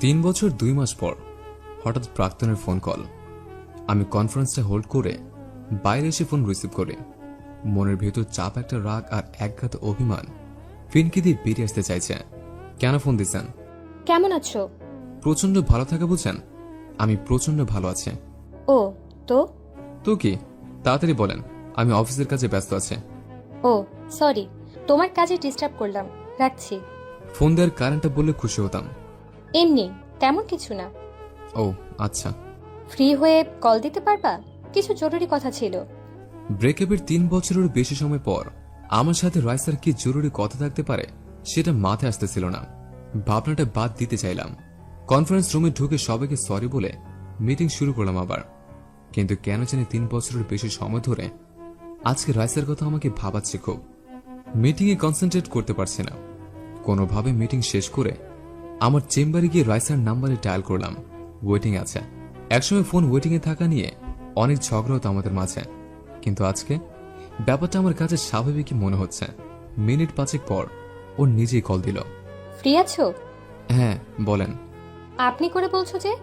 তিন বছর দুই মাস পর হঠাৎ প্রাক্তনের ফোন কল। আমি কনফারেন্সটা হোল্ড করে বাইরে এসে ফোন রিসিভ করি। মনের ভেতর চাপ একটা রাগ আর একঘাত অভিমান ফিনকি দিয়ে বেরিয়ে আসতে চাইছে। কেন ফোন দিচ্ছেন? কেমন আছো? প্রচণ্ড ভালো থাকা বুঝছেন? আমি প্রচণ্ড ভালো আছি। ও তো? তো কি? তাড়াতাড়ি বলেন আমি অফিসের কাছে ব্যস্ত আছে। ও সরি তোমার কাজে ডিস্টার্ব করলাম। রাখছি। ফোন দেওয়ার কারেন্টটা বললে খুশি হতাম। এমনি তেমন কিছু না। ও আচ্ছা। ফ্রি হয়ে কল দিতে পারবা? কিছু জরুরি কথা ছিল। ব্রেকআপের তিন বছরের বেশি সময় পর আমার সাথে রাইসার কি জরুরি কথা থাকতে পারে সেটা মাথায় আসতেছিল না। ভাবনাটা বাদ দিতে চাইলাম। কনফারেন্স রুমে ঢুকে সবাইকে সরি বলে মিটিং শুরু করলাম আবার। কিন্তু কেন জানি তিন বছরের বেশি সময় ধরে আজকে রাইসার কথা আমাকে ভাবাচ্ছে খুব। মিটিংয়ে কনসেন্ট্রেট করতে পারছি না। কোনোভাবে মিটিং শেষ করে আমার চেম্বারে গিয়ে রাইসার নাম্বারে ডায়াল করলাম। ওয়েটিং আছে। একসময় ফোন ওয়েটিংয়ে থাকা নিয়ে অনেক ঝগড়া হতো আমাদের মাঝে। কিন্তু আজকে ব্যাপারটা আমার কাছে স্বাভাবিকই মনে হচ্ছে। মিনিট পাঁচেক পর ও নিজেই কল দিল। ফ্রি আছো? হ্যাঁ বলেন। আপনি করে বলছো যে?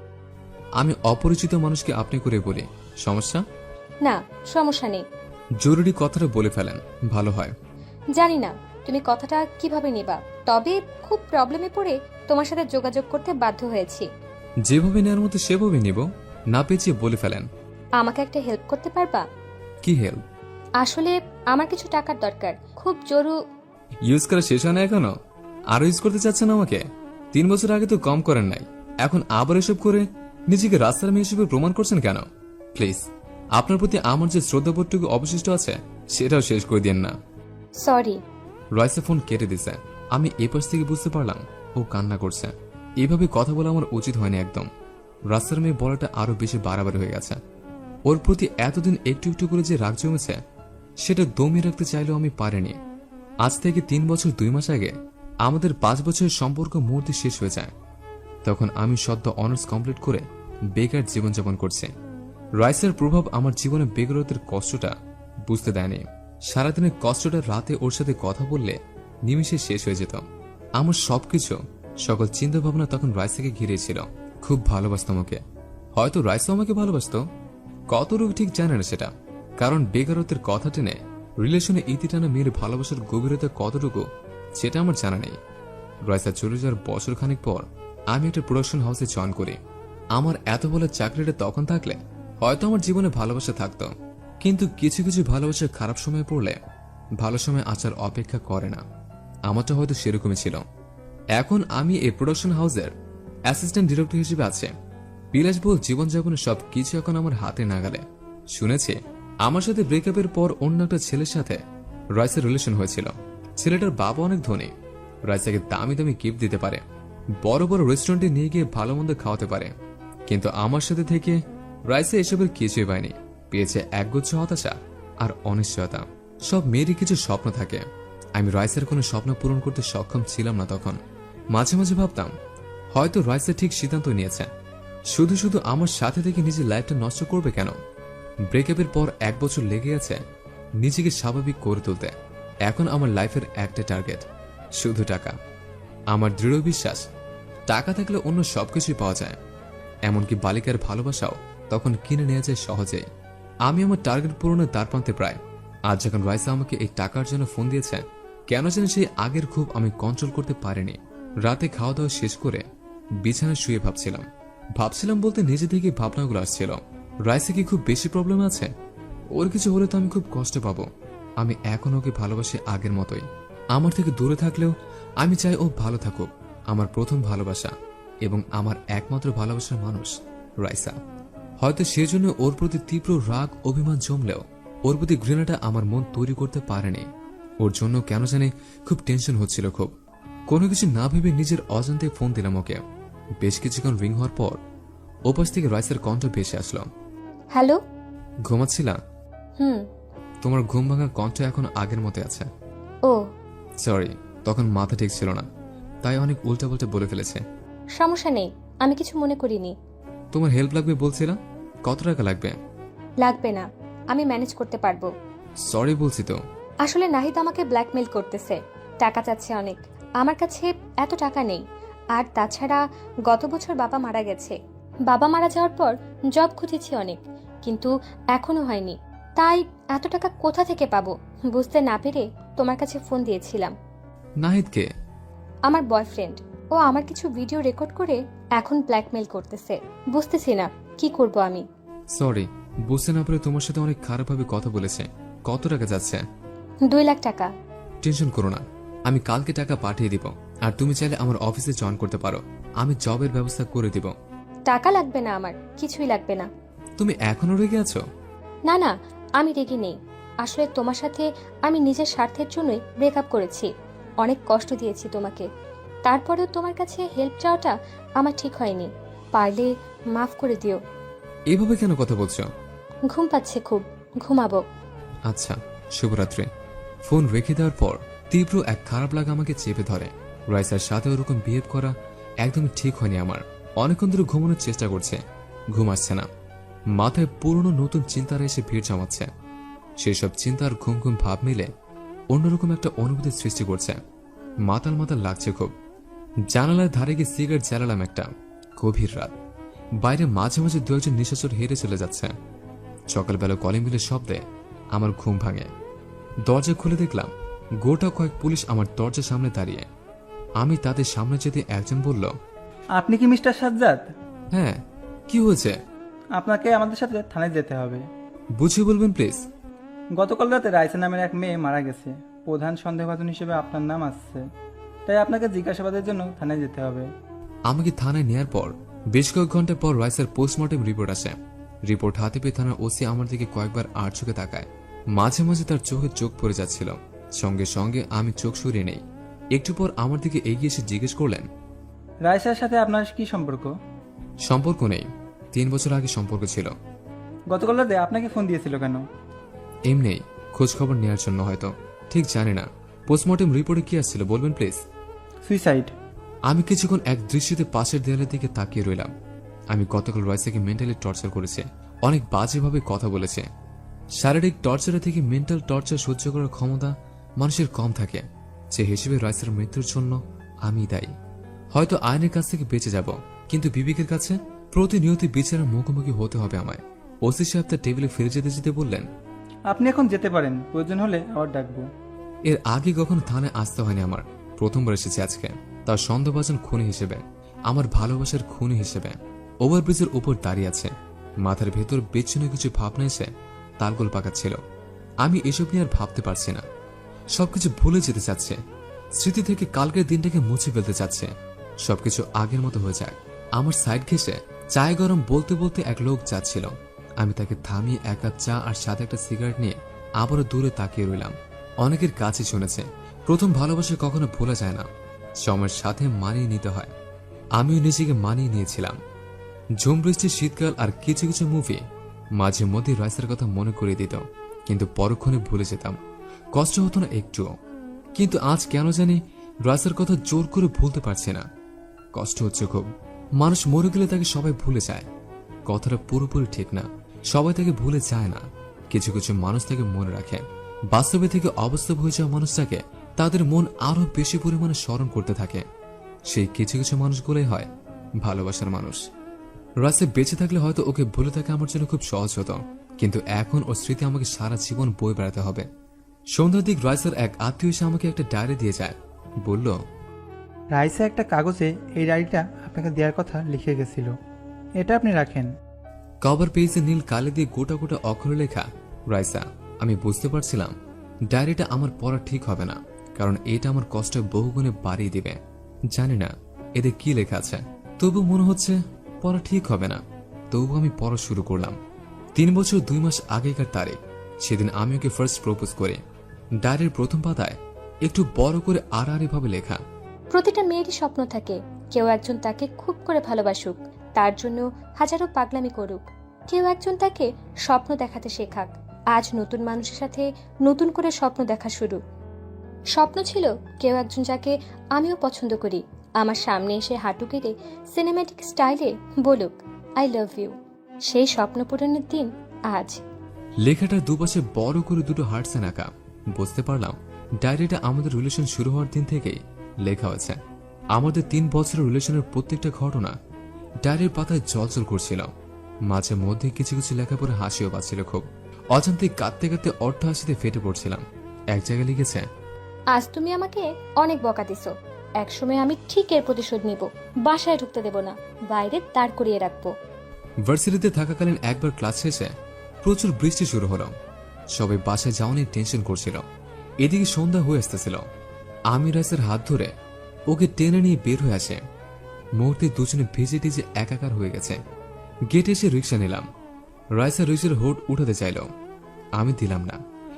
আমি অপরিচিত মানুষকে আপনি করে বলি। সমস্যা? না সমস্যা নেই। জরুরি কথাটা বলে ফেলেন। ভালো হয়। জানি না। তুমি কথাটা কীভাবে নিবা? তবে খুব প্রবলেমে পড়ে তোমার সাথে যোগাযোগ করতে বাধ্য হয়েছি। যেভাবে নেওয়ার মতো সেভাবে নিব না পেঁচিয়ে বলে ফেলেন। আমাকে একটা হেল্প করতে পারবা? কি হেল্প আসলে আমার কিছু টাকার দরকার। খুব জরু ইউজ করা শেষ হয় না এখনও? আরও ইউজ করতে চাচ্ছেন আমাকে? তিন বছর আগে তো কম করেন নাই। এখন আবার এসব করে নিজেকে রাস্তার মেয়ে হিসেবে প্রমাণ করছেন কেন? প্লিজ আপনার প্রতি আমার যে শ্রদ্ধাবোধটুকু অবশিষ্ট আছে সেটাও শেষ করে দিন না। সরি রয়সে ফোন কেটে দিছে। আমি এ পাশ থেকে বুঝতে পারলাম ও কান্না করছে। এভাবে কথা বলা আমার উচিত হয়নি একদম। রাস্তার মেয়ে বলাটা আরও বেশি বাড়াবাড়ি হয়ে গেছে। ওর প্রতি এতদিন একটু একটু করে যে রাগ জমেছে, সেটা দমিয়ে রাখতে চাইলেও আমি পারিনি। আজ থেকে তিন বছর দুই মাস আগে আমাদের পাঁচ বছরের সম্পর্ক মুহূর্তে শেষ হয়ে যায়। তখন আমি সদ্য অনার্স কমপ্লিট করে বেকার জীবনযাপন করছি। রাইসের প্রভাব আমার জীবনে বেকারত্বের কষ্টটা বুঝতে দেয়নি। সারাদিনের কষ্টটা রাতে ওর সাথে কথা বললে নিমিষে শেষ হয়ে যেত। আমার সবকিছু, সকল চিন্তা ভাবনা তখন রাইসাকে ঘিরেছিল খুব ভালোবাসতাম ওকে হয়তো রাইসা আমাকে ভালোবাসতো। কতটুকু ঠিক জানে না সেটা। কারণ বেকারত্বের কথা টেনে রিলেশনে ইতি টানা মেয়ের ভালোবাসার গভীরতা কতটুকু, সেটা আমার জানা নেই। রাইসা চলে যাওয়ার বছর খানিক পর আমি একটা প্রোডাকশন হাউসে জয়েন করি। আমার এত বড় চাকরিটা তখন থাকলে হয়তো আমার জীবনে ভালোবাসা থাকতো। কিন্তু কিছু কিছু ভালোবাসা খারাপ সময় পড়লে ভালো সময় আচার অপেক্ষা করে না। আমারটা হয়তো সেরকমই ছিল। এখন আমি এই প্রোডাকশন হাউসের অ্যাসিস্ট্যান্ট ডিরেক্টর হিসেবে আছে। বিলাসবহুল জীবনযাপনের সব কিছু এখন আমার হাতে নাগালে। শুনেছি, আমার সাথে ব্রেকআপের পর অন্য একটা ছেলের সাথে রয়সের রিলেশন হয়েছিল। ছেলেটার বাবা অনেক ধনী। রয়সাকে দামি দামি গিফট দিতে পারে। বড় বড় রেস্টুরেন্টে নিয়ে গিয়ে ভালো মন্দ খাওয়াতে পারে। কিন্তু আমার সাথে থেকে রাইসে এসবের কিছুই পায়নি। পেয়েছে একগুচ্ছ হতাশা আর অনিশ্চয়তা। সব মেয়েরই কিছু স্বপ্ন থাকে। আমি রাইসের কোনো স্বপ্ন পূরণ করতে সক্ষম ছিলাম না তখন। মাঝে মাঝে ভাবতাম, হয়তো রাইসে ঠিক সিদ্ধান্ত নিয়েছে। শুধু শুধু আমার সাথে থেকে নিজের লাইফটা নষ্ট করবে কেন? ব্রেকআপের পর এক বছর লেগে গেছে নিজেকে স্বাভাবিক করে তুলতে। এখন আমার লাইফের একটা টার্গেট, শুধু টাকা। আমার দৃঢ় বিশ্বাস, টাকা থাকলে অন্য সবকিছুই পাওয়া যায়। এমনকি বালিকার ভালোবাসাও তখন কিনে নেওয়া যায় সহজেই। আমি আমার টার্গেট পূরণের দ্বার প্রান্তে প্রায়। আজ যখন রাইসা আমাকে এই টাকার জন্য ফোন দিয়েছে, কেন যেন সেই আগের খুব আমি কন্ট্রোল করতে পারিনি। রাতে খাওয়া দাওয়া শেষ করে বিছানায় শুয়ে ভাবছিলাম। ভাবছিলাম বলতে নিজে থেকে ভাবনাগুলো আসছিল। রাইসে কি খুব বেশি প্রবলেম আছে? ওর কিছু হলে তো আমি খুব কষ্ট পাবো। আমি এখন ওকে ভালোবাসি আগের মতোই। আমার থেকে দূরে থাকলেও আমি চাই ও ভালো থাকুক, আমার প্রথম ভালোবাসা এবং আমার একমাত্র ভালোবাসার মানুষ রাইসা। হয়তো সেজন্য ওর প্রতি তীব্র রাগ অভিমান জমলেও ওর প্রতি ঘৃণাটা আমার মন তৈরি করতে পারেনি। ওর জন্য কেন জানি খুব টেনশন হচ্ছিল খুব। কোনো কিছু না ভেবে নিজের অজান্তে ফোন দিলাম ওকে। বেশ কিছুক্ষণ রিং হওয়ার পর ওপাশ থেকে রাইসের কণ্ঠ ভেসে আসলো। হ্যালো? ঘুমাচ্ছিলা? হুম। তোমার ঘুম ভাঙা কণ্ঠ এখন আগের মতো আছে। ও। সরি তখন মাথা ঠিক ছিল না। তাই অনেক উল্টাপাল্টা বলে ফেলেছে। সমস্যা নেই আমি কিছু মনে করিনি। তোমার হেল্প লাগবে বলছিলাম কত টাকা লাগবে? লাগবে না। আমি ম্যানেজ করতে পারব। সরি বলছি তো। আসলে নাহিদ আমাকে ব্ল্যাকমেল করতেছে। টাকা চাচ্ছে অনেক। আমার কাছে এত টাকা নেই। আর তাছাড়া গত বছর বাবা মারা গেছে। বাবা মারা যাওয়ার পর জব খুঁজেছি অনেক কিন্তু এখনও হয়নি। তাই এত টাকা কোথা থেকে পাবো? বুঝতে না পেরে তোমার কাছে ফোন দিয়েছিলাম। নাহিদকে আমার বয়ফ্রেন্ড। ও আমার কিছু ভিডিও রেকর্ড করে এখন ব্ল্যাকমেল করতেছে। বুঝতেছি না। কি করব আমি? সরি বুঝতে না পারে তোমার সাথে অনেক খারাপভাবে কথা বলেছে। কত টাকা যাচ্ছে? দুই লাখ টাকা। টেনশন করো না। আমি কালকে টাকা পাঠিয়ে দিব আর তুমি চাইলে আমার অফিসে জয়েন করতে পারো। আমি জবের ব্যবস্থা করে দিব। টাকা লাগবে না আমার কিছুই লাগবে না। তুমি এখনও রেগে আছো? না না আমি রেগে নেই। আসলে তোমার সাথে আমি নিজের স্বার্থের জন্যই ব্রেকআপ করেছি। অনেক কষ্ট দিয়েছি তোমাকে। তারপরেও তোমার কাছে হেল্প চাওয়াটা আমার ঠিক হয়নি। পারলে মাফ করে দিও। এভাবে কেন কথা বলছো? ঘুম পাচ্ছে খুব। ঘুমাবো। আচ্ছা শুভরাত্রি। ফোন রেখে দেওয়ার পর তীব্র এক খারাপ লাগা আমাকে চেপে ধরে। রাইসার সাথে ওরকম বিহেভ করা একদমই ঠিক হয়নি আমার। অনেকক্ষণ ধরে ঘুমানোর চেষ্টা করছে। ঘুম আসছে না। মাথায় পুরনো নতুন চিন্তারা এসে ভিড় জমাচ্ছে। সেসব চিন্তার ঘুম ঘুম ভাব মিলে অন্যরকম একটা অনুভূতির সৃষ্টি করছে। মাতাল মাতাল লাগছে খুব। জানালার ধারে গিয়ে সিগারেট জ্বালালাম একটা। গভীর রাত। বাইরে মাঝে মাঝে দু একজন নিশাচর হেরে চলে যাচ্ছে। সকালবেলা কলিং বিলের শব্দে আমার ঘুম ভাঙে। দরজা খুলে দেখলাম গোটা কয়েক পুলিশ আমার দরজার সামনে দাঁড়িয়ে। আমি তাদের সামনে যেতে একজন বলল আপনি কি মিস্টার সাজ্জাদ? হ্যাঁ কি হয়েছে? আপনাকে আমাদের সাথে থানায় যেতে হবে। বুঝিয়ে বলবেন প্লিজ? গতকাল রাতে রাইসা নামের এক মেয়ে মারা গেছে। প্রধান সন্দেহভাজন হিসেবে আপনার নাম আসছে। তাই আপনাকে জিজ্ঞাসাবাদের জন্য থানায় যেতে হবে। আমাকে থানায় নেয়ার পর বেশ কয়েক ঘণ্টা পর রাইসের পোস্টমর্টেম রিপোর্ট আসে। রিপোর্ট হাতে পেয়ে থানার ওসি আমার দিকে কয়েকবার আর চোখে তাকায়। মাঝে মাঝে তার চোখে চোখ পড়ে যাচ্ছিল। সঙ্গে সঙ্গে আমি চোখ সরিয়ে নেই। একটু পর আমার দিকে এগিয়ে এসে জিজ্ঞেস করলেন রাইসার সাথে আপনার কি সম্পর্ক? সম্পর্ক নেই। তিন বছর আগে সম্পর্ক ছিল। গতকাল রাতে আপনাকে ফোন দিয়েছিল কেন? এমনি খোঁজ খবর নেওয়ার জন্য হয়তো। ঠিক জানি না। পোস্টমর্টেম রিপোর্টে কি আসছিল বলবেন প্লিজ? সুইসাইড। আমি কিছুক্ষণ এক দৃশ্যতে পাশের দেয়ালের দিকে তাকিয়ে রইলাম। আমি গতকাল রয়সাকে মেন্টালি টর্চার করেছে। অনেক বাজেভাবে কথা বলেছে। শারীরিক টর্চারের থেকে মেন্টাল টর্চার সহ্য করার ক্ষমতা মানুষের কম থাকে। যে হিসেবে রয়সের মৃত্যুর জন্য আমি দায়ী। হয়তো আইনের কাছ থেকে বেঁচে যাব কিন্তু বিবেকের কাছে প্রতিনিয়ত বিচারের মুখোমুখি হতে হবে আমায়। ওসি সাহেব তার টেবিলে ফিরে যেতে যেতে বললেন আপনি এখন যেতে পারেন প্রয়োজন হলে আবার ডাকবো। এর আগে কখনো থানায় আসতে হয়নি আমার। প্রথমবার এসেছি আজকে। তার সন্দেহভাজন খুনি হিসেবে, আমার ভালোবাসার খুনি হিসেবে। ওভারব্রিজের উপর দাঁড়িয়ে আছে। মাথার ভেতর বিচ্ছিন্ন কিছু ভাবনা এসে তালগোল পাকাচ্ছিল। আমি এসব নিয়ে আর ভাবতে পারছি না। সবকিছু ভুলে যেতে চাচ্ছে। স্মৃতি থেকে কালকের দিনটাকে মুছে ফেলতে চাচ্ছে। সবকিছু আগের মতো হয়ে যায়। আমার সাইড ঘেসে চায় গরম বলতে বলতে এক লোক যাচ্ছিল। আমি তাকে থামিয়ে এক কাপ চা আর সাথে একটা সিগারেট নিয়ে আবারও দূরে তাকিয়ে রইলাম। অনেকের কাছে শুনেছে, প্রথম ভালোবাসা কখনো ভোলা যায় না। সময়ের সাথে মানিয়ে নিতে হয়। আমিও নিজেকে মানিয়ে নিয়েছিলাম। ঝুম বৃষ্টি শীতকাল আর কিছু কিছু মুভি মাঝে মধ্যে রাইসের কথা মনে করিয়ে দিত, কিন্তু পরক্ষণে ভুলে যেতাম। কষ্ট হতো না একটুও। কিন্তু আজ কেন জানি রাইসের কথা জোর করে ভুলতে পারছে না। কষ্ট হচ্ছে খুব। মানুষ মরে গেলে তাকে সবাই ভুলে যায়। কথাটা পুরোপুরি ঠিক না। সবাই তাকে ভুলে যায় না। কিছু কিছু মানুষ তাকে মনে রাখে। বাস্তবে থেকে অবাস্তব হয়ে যাওয়া মানুষটাকে তাদের মন আরও বেশি পরিমাণে স্মরণ করতে থাকে। সেই কিছু কিছু মানুষগুলোই হয় ভালোবাসার মানুষ। রাসে বেঁচে থাকলে হয়তো ওকে ভুলে থাকা আমার জন্য খুব সহজ হতো কিন্তু এখন ও স্মৃতি আমাকে সারা জীবন বই বেড়াতে হবে। সন্ধ্যার দিক রাইসের এক আত্মীয় এসে আমাকে একটা ডায়েরি দিয়ে যায়। বলল রাইসা একটা কাগজে এই ডায়েরিটা আপনাকে দেওয়ার কথা লিখে গেছিল। এটা আপনি রাখেন। কভার পেজে নীল কালে দিয়ে গোটা গোটা অক্ষরে লেখা রাইসা আমি বুঝতে পারছিলাম। ডায়েরিটা আমার পড়া ঠিক হবে না। কারণ এটা আমার কষ্ট বহুগুণে বাড়িয়ে দিবে। জানি না, এতে কি লেখা আছে? তবু মনে হচ্ছে পড়া ঠিক হবে না। তবু আমি পড়া শুরু করলাম। তিন বছর দুই মাস আগেকার তারিখ। সেদিন আমি ওকে ফার্স্ট প্রপোজ করি। ডায়েরির প্রথম পাতায় একটু বড় করে আড়াআড়ি ভাবে লেখা। প্রতিটা মেয়েরই স্বপ্ন থাকে। কেউ একজন তাকে খুব করে ভালোবাসুক, তার জন্য হাজারো পাগলামি করুক। কেউ একজন তাকে স্বপ্ন দেখাতে শেখাক। আজ নতুন মানুষের সাথে নতুন করে স্বপ্ন দেখা শুরু। স্বপ্ন ছিল কেউ একজন যাকে আমিও পছন্দ করি। আমার সামনে এসে হাঁটু কেটে সিনেম্যাটিক স্টাইলে বলুক আই লাভ ইউ সেই স্বপ্ন পূরণের দিন আজ। লেখাটার দুপাশে বড় করে দুটো হার্টসেন আঁকা বুঝতে পারলাম, ডায়েরিটা আমাদের রিলেশন শুরু হওয়ার দিন থেকেই লেখা হয়েছে। আমাদের তিন বছরের রিলেশনের প্রত্যেকটা ঘটনা ডায়েরির পাতায় জলজল করছিল। মাঝে মধ্যে কিছু কিছু লেখা পড়ে হাসিও পাচ্ছিল খুব। অজান্তে কাঁদতে কাঁদতে অর্থ হাসিতে ফেটে পড়ছিলাম। এক জায়গায় লিখেছে আজ তুমি আমাকে অনেক বকা দিছো। একসময় আমি ঠিক এর প্রতিশোধ নিব। বাসায় ঢুকতে দেব না। বাইরে দাঁড় করিয়ে রাখব। ভার্সিটিতে থাকাকালীন একবার ক্লাস শেষে প্রচুর বৃষ্টি শুরু হলো। সবাই বাসায় যাওয়া টেনশন করছিল। এদিকে সন্ধ্যা হয়ে আসতেছিল। আমি রাইসের হাত ধরে ওকে টেনে নিয়ে বের হয়ে আসে। মুহূর্তে দুজনে ভিজে টিজে একাকার হয়ে গেছে। গেটে এসে রিক্সা নিলাম। রাইসা রিক্সার হোড উঠাতে চাইল। আমি দিলাম না।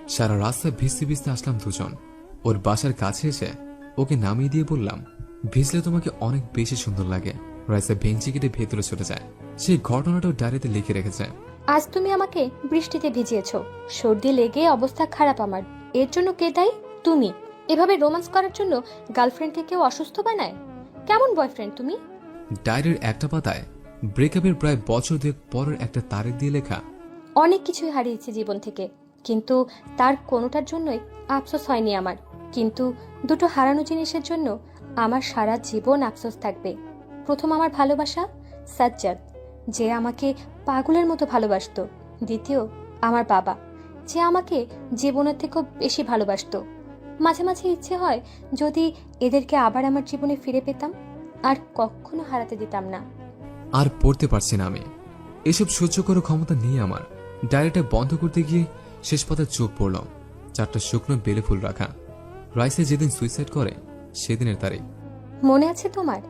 সারা রাস্তা ভিজতে ভিজতে আসলাম দুজন। ওর বাসার কাছে এসে ওকে নামিয়ে দিয়ে বললাম ভিজলে তোমাকে অনেক বেশি সুন্দর লাগে। রাইসা ভেঞ্চি কেটে ভেতরে চলে যায়। সেই ঘটনাটাও ডায়েরিতে লিখে রেখেছে। আজ তুমি আমাকে বৃষ্টিতে ভিজিয়েছো। সর্দি লেগে অবস্থা খারাপ আমার। এর জন্য কে দায়ী? তুমি। এভাবে রোমান্স করার জন্য গার্লফ্রেন্ডকে কেউ অসুস্থ বানায়? কেমন বয়ফ্রেন্ড তুমি? ডায়েরির একটা পাতায় ব্রেকআপের প্রায় বছর দুয়েক পরের একটা তারিখ দিয়ে লেখা অনেক কিছুই হারিয়েছি জীবন থেকে কিন্তু তার কোনোটার জন্যই আফসোস হয়নি আমার। কিন্তু দুটো হারানো জিনিসের জন্য আমার সারা জীবন আফসোস থাকবে। প্রথম আমার ভালোবাসা, সাজ্জাদ, যে আমাকে পাগলের মতো ভালোবাসতো। দ্বিতীয়, আমার বাবা, যে আমাকে জীবনের থেকেও বেশি ভালোবাসতো। মাঝে মাঝে ইচ্ছে হয় যদি এদেরকে আবার আমার জীবনে ফিরে পেতাম, আর কখনো হারাতে দিতাম না। আর পড়তে পারছি না আমি। এসব সহ্য করার ক্ষমতা নেই আমার। ডায়েরিটা বন্ধ করতে গিয়ে শেষ পাতায় চোখ পড়লাম চারটা শুকনো বেলে ফুল রাখা। রাইসে যেদিন সুইসাইড করে সেদিনের তারিখ। মনে আছে তোমার?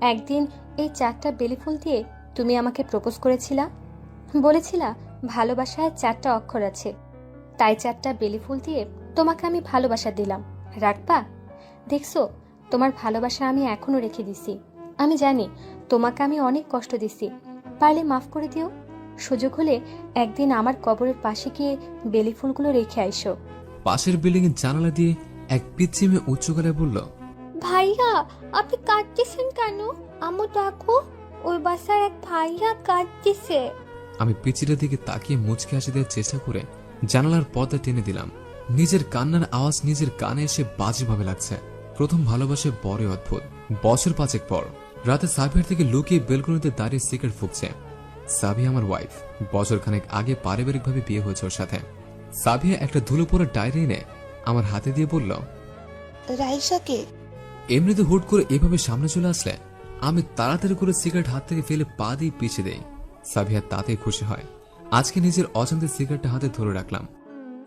একদিন এই চারটা বেলি ফুল দিয়ে তুমি আমাকে প্রপোজ করেছিলা? বলেছিলা ভালোবাসায় চারটা অক্ষর আছে। তাই চারটা বেলি ফুল দিয়ে তোমাকে আমি ভালোবাসা দিলাম। রাখবা? দেখছ তোমার ভালোবাসা আমি এখনও রেখে দিছি। আমি জানি তোমাকে আমি অনেক কষ্ট দিছি। পারলে মাফ করে দিও। সুযোগ হলে একদিন আমার কবরের পাশে গিয়ে বেলি ফুলগুলো রেখে আইসো। পাশের বিল্ডিং এর জানালা দিয়ে এক পিচ্ছি মেয়ে উচ্চ গলায় বলল ভাইয়া আপনি কাঁদতেছেন কেন? আমু দেখো ওই বাসার এক ভাইয়া কাঁদতেছে। আমি পিচিটার দিকে তাকিয়ে মুচকে হাসি দেওয়ার চেষ্টা করে জানালার পর্দা টেনে দিলাম। নিজের কান্নার আওয়াজ নিজের কানে এসে বাজেভাবে লাগছে। প্রথম ভালোবাসে বড় অদ্ভুত। বছর পাঁচেক পর রাতে সাবিয়ার থেকে লুকিয়ে বেলকনিতে দাঁড়িয়ে সিগারেট ফুকছে। সাবিয়া আমার ওয়াইফ বছর খানেক আগে পারিবারিকভাবে বিয়ে হয়েছে ওর সাথে। সাবিয়া একটা ধুলো পরে ডায়েরি এনে আমার হাতে দিয়ে বলল রাইসাকে? এমনিতে হুট করে এভাবে সামনে চলে আসলে আমি তাড়াতাড়ি করে সিগারেট হাত থেকে ফেলে পা দিয়ে পিছিয়ে দেই। সাবিয়া তাতেই খুশি হয়। আজকে নিজের অজান্তে সিগারেটটা হাতে ধরে রাখলাম।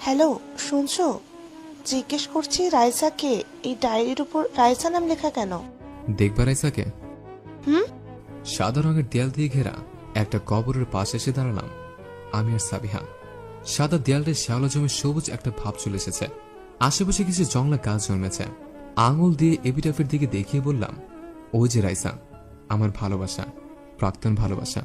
হ্যালো শুনছো? জিজ্ঞেস করছি রাইসাকে এই ডায়েরির উপর রাইসা নাম লেখা কেন? দেখবা রাইসাকে? হুম? সাদা রঙের দেয়াল দিয়ে ঘেরা একটা কবরের পাশে এসে দাঁড়ালাম আমি আর সাবিহা। সাদা দেয়ালটায় শ্যাওলা জমে সবুজ একটা ভাব চলে এসেছে। আশেপাশে কিছু জংলা গাছ জন্মেছে। আঙুল দিয়ে এপিটাফের দিকে দেখিয়ে বললাম ও যে রাইসা, আমার ভালোবাসা, প্রাক্তন ভালোবাসা।